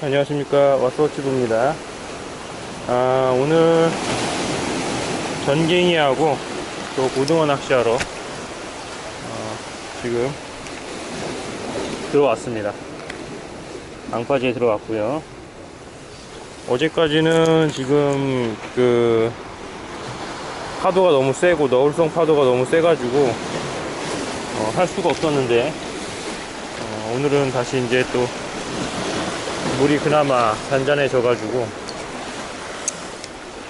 안녕하십니까. 와스워치부입니다. 아 오늘 전갱이하고 또 고등어 낚시하러 어, 지금 들어왔습니다. 앙파지에 들어왔고요. 어제까지는 지금 그 파도가 너무 세고 너울성 파도가 너무 세 가지고 어, 할 수가 없었는데 어, 오늘은 다시 이제 또 물이 그나마 잔잔해져가지고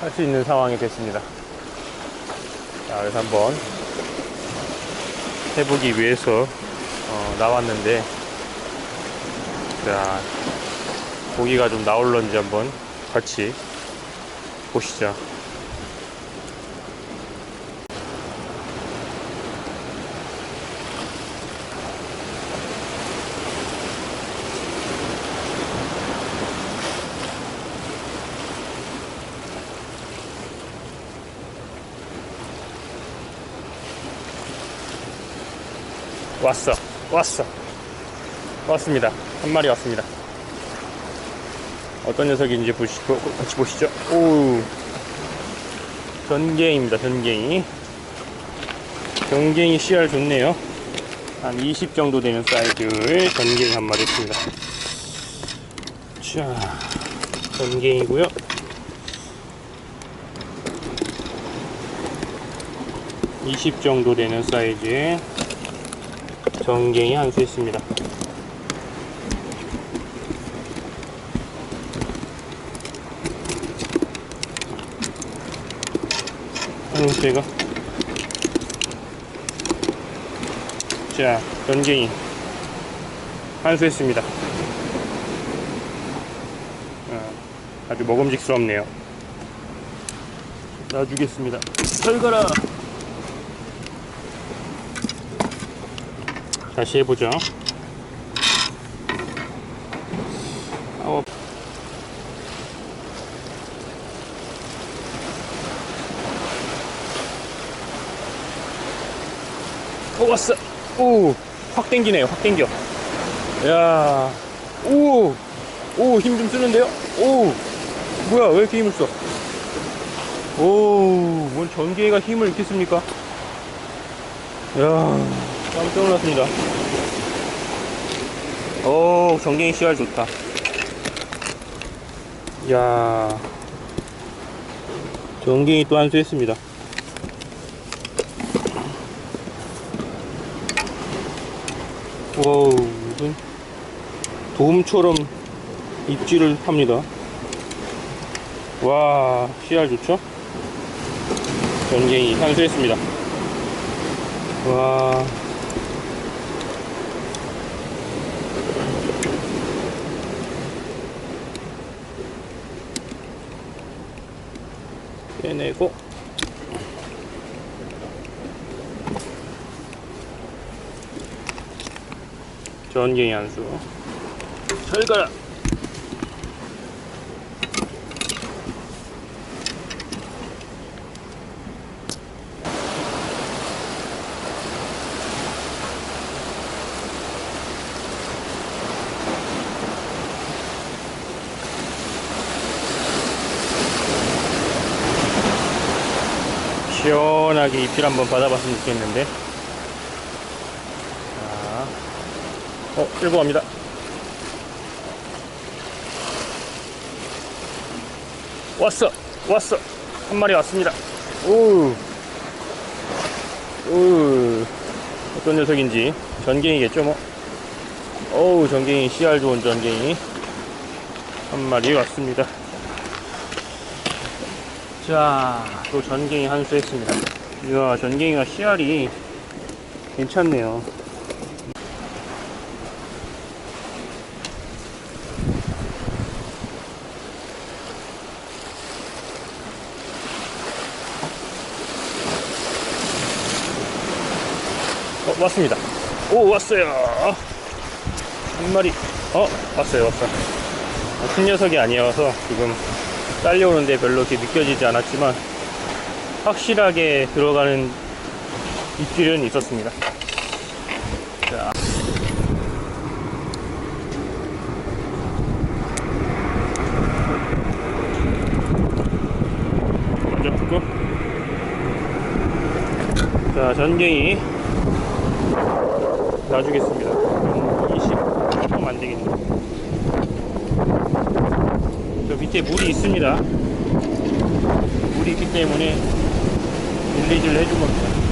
할 수 있는 상황이 됐습니다. 자, 그래서 한번 해보기 위해서 어, 나왔는데 자 고기가 좀 나올런지 한번 같이 보시죠. 왔어. 왔어. 왔습니다. 한 마리 왔습니다. 어떤 녀석인지 보시, 보- 같이 보시죠. 오 전갱입니다 전갱이. 전갱이 씨알 좋네요. 한 20 정도 되는 사이즈의 전갱이 한 마리 있습니다. 자 전갱이고요. (20) 정도 되는 사이즈의 전갱이 한수 있습니다. 음, 자 전갱이 한수 했습니다. 어, 아주 먹음직스럽네요. 놔주겠습니다. 잘 가라. 다시 해보죠. 아홉. 어, 왔어. 오, 확 땡기네요. 확 땡겨. 야, 오, 오, 힘 좀 쓰는데요? 오, 뭐야, 왜 이렇게 힘을 써? 오, 뭔 전기가 힘을 이렇게 씁니까? 야, 깜짝 놀랐습니다. 오, 전갱이 씨알 좋다. 이야, 전갱이 또 한수 했습니다. 와우, 무슨 도움처럼 입질을 합니다. 와, 씨알 좋죠? 전갱이 한수 했습니다. 와. 빼내고. 전갱이 한수. 잘 가라 시원하게 입질 한번 받아봤으면 좋겠는데. 자, 어 끌고 갑니다. 왔어 왔어. 한 마리 왔습니다. 오, 오. 어떤 녀석인지. 전갱이겠죠 뭐. 어우 전갱이. 씨알 좋은 전갱이. 한 마리 왔습니다 자, 또 전갱이 한수 했습니다. 이야, 전갱이가 씨알이 괜찮네요. 어, 왔습니다. 오, 왔어요. 한 마리. 어, 왔어요, 왔어. 어, 큰 녀석이 아니어서 지금 딸려오는데 별로 이렇게 느껴지지 않았지만 확실하게 들어가는 입질은 있었습니다. 자. 먼저 붙고 자 전갱이 놔주겠습니다. 20좀 안되겠네요. 밑에 물이 있습니다. 물이 있기 때문에 릴리즈를 해준 겁니다.